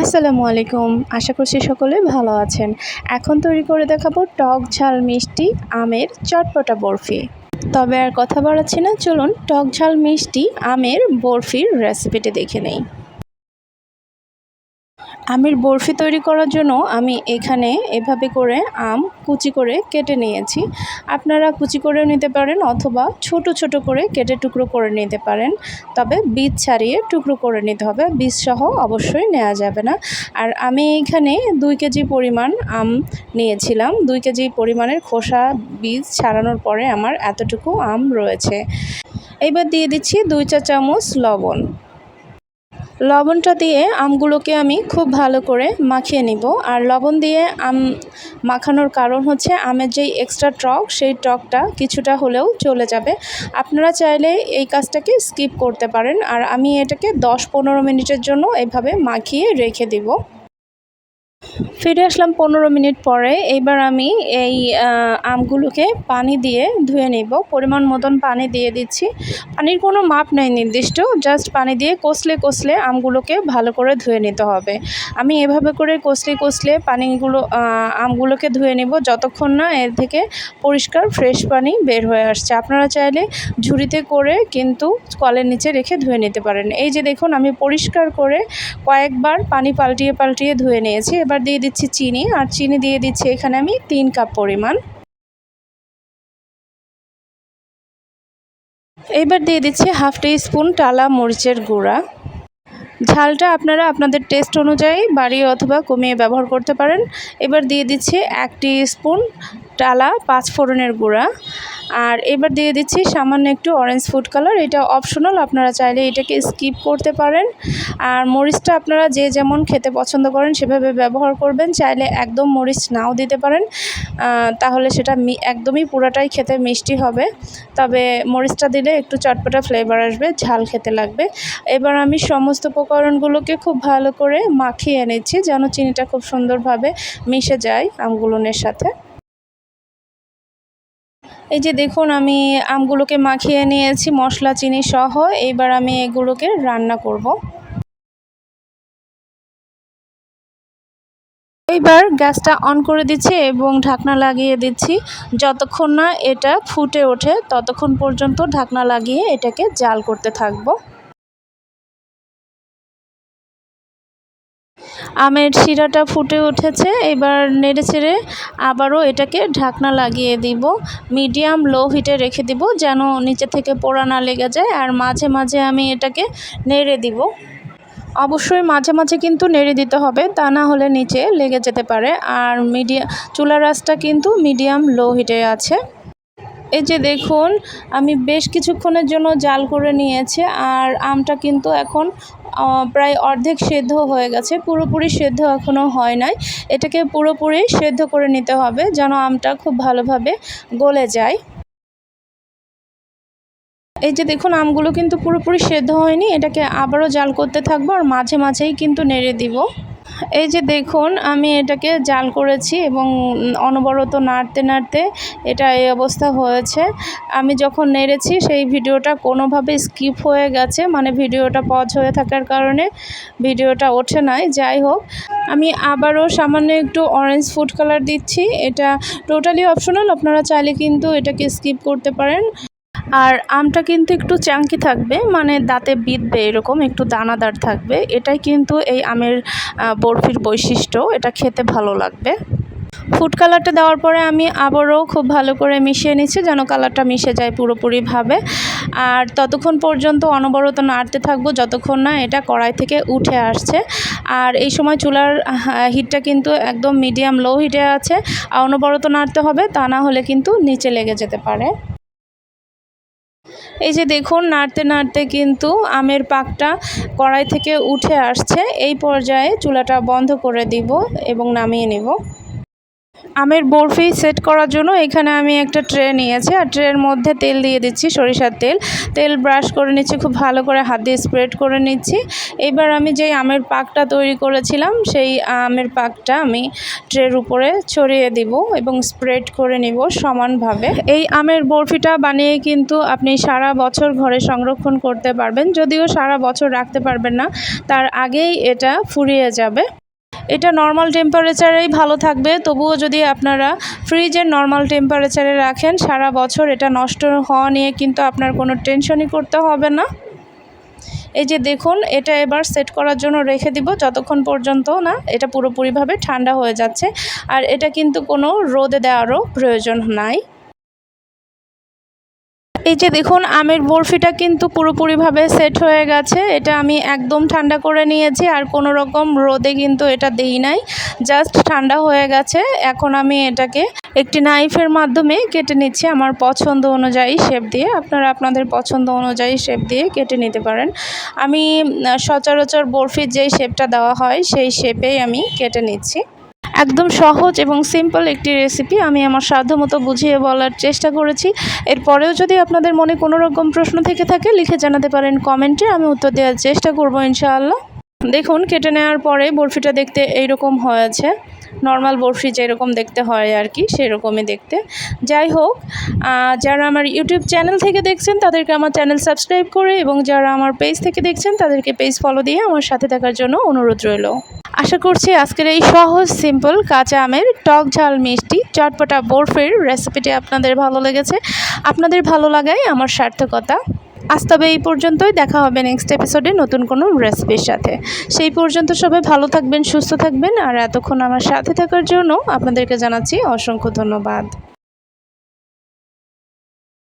আসসালামু আলাইকুম। আশা করছি সকলে ভালো আছেন। এখন তৈরি করে দেখাবো টক ঝাল মিষ্টি আমের চটপটা বরফি। তবে আর কথা বাড়াচ্ছি না, চলুন টক ঝাল মিষ্টি আমের বরফির রেসিপিটি দেখে নেই। আমের বরফি তৈরি করার জন্য আমি এখানে এভাবে করে আম কুচি করে কেটে নিয়েছি। আপনারা কুচি করেও নিতে পারেন অথবা ছোট ছোট করে কেটে টুকরো করে নিতে পারেন। তবে বীজ ছাড়িয়ে টুকরো করে নিতে হবে। বীজ সহ অবশ্যই নেওয়া যাবে না। আর আমি এখানে দুই কেজি পরিমাণ আম নিয়েছিলাম। দুই কেজি পরিমাণের খোসা বীজ ছাড়ানোর পরে আমার এতটুকু আম রয়েছে। এবার দিয়ে দিচ্ছি দুই চা চামচ লবণ। লবণটা দিয়ে আমগুলোকে আমি খুব ভালো করে মাখিয়ে নিব। আর লবণ দিয়ে আম মাখানোর কারণ হচ্ছে আমের যেই এক্সট্রা টক, সেই টকটা কিছুটা হলেও চলে যাবে। আপনারা চাইলে এই কাজটাকে স্কিপ করতে পারেন। আর আমি এটাকে দশ পনেরো মিনিটের জন্য এভাবে মাখিয়ে রেখে দিব। ফিরে আসলাম পনেরো মিনিট পরে। এইবার আমি এই আমগুলোকে পানি দিয়ে ধুয়ে নেব। পরিমাণ মতন পানি দিয়ে দিচ্ছি। পানির কোনো মাপ নেই নির্দিষ্ট জাস্ট পানি দিয়ে কষলে কষলে আমগুলোকে ভালো করে ধুয়ে নিতে হবে। আমি এভাবে করে কষলে কষলে পানিগুলো আমগুলোকে ধুয়ে নেব যতক্ষণ না এর থেকে পরিষ্কার ফ্রেশ পানি বের হয়ে আসছে। আপনারা চাইলে ঝুড়িতে করে কিন্তু কলের নিচে রেখে ধুয়ে নিতে পারেন। এই যে দেখুন, আমি পরিষ্কার করে কয়েকবার পানি পাল্টিয়ে পাল্টিয়ে ধুয়ে নিয়েছি। এবার দিয়ে দিচ্ছি চিনি আর চিনি দিয়ে দিচ্ছি এখানে আমি তিন কাপ পরিমাণ। এবার দিয়ে দিচ্ছি হাফ টি স্পুন টালা মরিচের গুঁড়া। ঝালটা আপনারা আপনাদের টেস্ট অনুযায়ী বাড়িয়ে অথবা কমিয়ে ব্যবহার করতে পারেন। এবার দিয়ে দিচ্ছি এক টি স্পুন টালা পাঁচ ফোড়নের গুঁড়া। আর এবার দিয়ে দিচ্ছি সামান্য একটু অরেঞ্জ ফুড কালার এটা অপশনাল আপনারা চাইলে এটাকে স্কিপ করতে পারেন। আর মরিচটা আপনারা যে যেমন খেতে পছন্দ করেন সেভাবে ব্যবহার করবেন, চাইলে একদম মরিচ নাও দিতে পারেন। তাহলে সেটা একদমই পুরাটাই খেতে মিষ্টি হবে। তবে মরিচটা দিলে একটু চটপটা ফ্লেভার আসবে, ঝাল খেতে লাগবে। এবার আমি সমস্ত উপকরণগুলোকে খুব ভালো করে মাখিয়ে এনেছি, যেন চিনিটা খুব সুন্দরভাবে মিশে যায় আমগুলোনের সাথে। এই যে দেখুন, আমি আমগুলোকে মাখিয়ে নিয়েছি, মশলা, চিনি সহ। এইবার আমি এগুলোকে রান্না করব। এইবার গ্যাসটা অন করে দিচ্ছি এবং ঢাকনা লাগিয়ে দিচ্ছি। যতক্ষণ না এটা ফুটে ওঠে, ততক্ষণ পর্যন্ত ঢাকনা লাগিয়ে এটাকে জাল করতে থাকব। আমের শিরাটা ফুটে উঠেছে, এবার নেড়ে ছেড়ে আবারও এটাকে ঢাকনা লাগিয়ে দিব। মিডিয়াম লো হিটে রেখে দিব যেন নিচে থেকে পোড়া না লেগে যায়, আর মাঝে মাঝে আমি এটাকে নেড়ে দিব। অবশ্যই মাঝে মাঝে কিন্তু নেড়ে দিতে হবে, তা না হলে নিচে লেগে যেতে পারে। আর মিডিয়া চুলা রাসটা কিন্তু মিডিয়াম লো হিটে আছে। এই যে দেখুন, আমি বেশ কিছুক্ষণের জন্য জাল করে নিয়েছি, আর আমটা কিন্তু এখন প্রায় অর্ধেক সেদ্ধ হয়ে গেছে। পুরোপুরি সেদ্ধ এখনও হয় নাই। এটাকে পুরোপুরি সেদ্ধ করে নিতে হবে যেন আমটা খুব ভালোভাবে গলে যায়। এই যে দেখুন, আমগুলো কিন্তু পুরোপুরি সেদ্ধ হয়নি। এটাকে আবারও জাল করতে থাকব আর মাঝে মাঝেই কিন্তু নেড়ে দিব। এই যে দেখুন, আমি এটাকে জাল করেছি এবং অনবরত নাড়তে নাড়তে এটা এই অবস্থা হয়েছে। আমি যখন নেড়েছি, সেই ভিডিওটা কোনোভাবে স্কিপ হয়ে গেছে মানে ভিডিওটা পজ হয়ে থাকার কারণে ভিডিওটা ওঠে নাই। যাই হোক, আমি আবারও সামান্য একটু অরেঞ্জ ফুড কালার দিচ্ছি। এটা টোটালি অপশনাল আপনারা চাইলে কিন্তু এটাকে স্কিপ করতে পারেন। আর আমটা কিন্তু একটু চাঙ্কি থাকবে মানে দাঁতে বিঁধবে এরকম, একটু দানাদার থাকবে। এটাই কিন্তু এই আমের বরফির বৈশিষ্ট্য, এটা খেতে ভালো লাগবে। ফুড কালারটা দেওয়ার পরে আমি আবারও খুব ভালো করে মিশিয়ে নিচ্ছি, যেন কালারটা মিশে যায় পুরোপুরিভাবে। আর ততক্ষণ পর্যন্ত অনবরত নাড়তে থাকব, যতক্ষণ না এটা কড়াই থেকে উঠে আসছে। আর এই সময় চুলার হিটটা কিন্তু একদম মিডিয়াম লো হিটে আছে। অনবরত নাড়তে হবে, তা না হলে কিন্তু নিচে লেগে যেতে পারে। এই যে দেখুন, নাড়তে নাড়তে কিন্তু আমের পাকটা কড়াই থেকে উঠে আসছে। এই পর্যায়ে চুলাটা বন্ধ করে দিব এবং নামিয়ে নেব। আমের বরফি সেট করার জন্য এখানে আমি একটা ট্রে নিয়েছি, আর ট্রের মধ্যে তেল দিয়ে দিচ্ছি সরিষার তেল। তেল ব্রাশ করে নিচ্ছি, খুব ভালো করে হাত দিয়ে স্প্রেড করে নিচ্ছি। এবার আমি যেই আমের পাকটা তৈরি করেছিলাম, সেই আমের পাকটা আমি ট্রের উপরে ছড়িয়ে দিব এবং স্প্রেড করে নিব সমানভাবে। এই আমের বরফিটা বানিয়ে কিন্তু আপনি সারা বছর ঘরে সংরক্ষণ করতে পারবেন, যদিও সারা বছর রাখতে পারবেন না, তার আগেই এটা ফুরিয়ে যাবে। এটা নর্মাল টেম্পারেচারেই ভালো থাকবে। তবুও যদি আপনারা ফ্রিজের নর্মাল টেম্পারেচারে রাখেন, সারা বছর এটা নষ্ট হওয়া নিয়ে কিন্তু আপনার কোনো টেনশনই করতে হবে না। এই যে দেখুন, এটা এবার সেট করার জন্য রেখে দিব, যতক্ষণ পর্যন্ত না এটা পুরোপুরিভাবে ঠান্ডা হয়ে যাচ্ছে। আর এটা কিন্তু কোনো রোদে দেওয়ারও প্রয়োজন নাই। এই যে দেখুন, আমের বরফিটা কিন্তু পুরোপুরিভাবে সেট হয়ে গেছে। এটা আমি একদম ঠান্ডা করে নিয়েছি আর কোনো রকম রোদে কিন্তু এটা দেই নাই। জাস্ট ঠান্ডা হয়ে গেছে। এখন আমি এটাকে একটি নাইফের মাধ্যমে কেটে নিচ্ছি আমার পছন্দ অনুযায়ী শেপ দিয়ে। আপনারা আপনাদের পছন্দ অনুযায়ী শেপ দিয়ে কেটে নিতে পারেন। আমি সচরাচর বরফির যেই শেপটা দেওয়া হয়, সেই শেপেই আমি কেটে নিচ্ছি। একদম সহজ এবং সিম্পল একটি রেসিপি আমি আমার সাধ্যমতো বুঝিয়ে বলার চেষ্টা করেছি। এরপরেও যদি আপনাদের মনে কোনো রকম প্রশ্ন থেকে থাকে, লিখে জানাতে পারেন কমেন্টে, আমি উত্তর দেওয়ার চেষ্টা করব ইনশাআল্লাহ। দেখুন, কেটে নেওয়ার পরে বরফিটা দেখতে এইরকম হয়েছে। নর্মাল বরফি যেরকম দেখতে হয় আর কি, সেরকমই দেখতে। যাই হোক যারা আমার ইউটিউব চ্যানেল থেকে দেখছেন, তাদেরকে আমার চ্যানেল সাবস্ক্রাইব করে এবং যারা আমার পেজ থেকে দেখছেন, তাদেরকে পেজ ফলো দিয়ে আমার সাথে থাকার জন্য অনুরোধ রইল। আশা করছি আজকের এই সহজ সিম্পল কাঁচা আমের টক ঝাল মিষ্টি চটপটা বরফের রেসিপিটি আপনাদের ভালো লেগেছে। আপনাদের ভালো লাগাই আমার সার্থকতা। আজ তবে এই পর্যন্তই। দেখা হবে নেক্সট এপিসোডে নতুন কোনো রেসিপির সাথে। সেই পর্যন্ত সবাই ভালো থাকবেন, সুস্থ থাকবেন। আর এতক্ষণ আমার সাথে থাকার জন্য আপনাদেরকে জানাচ্ছি অসংখ্য ধন্যবাদ।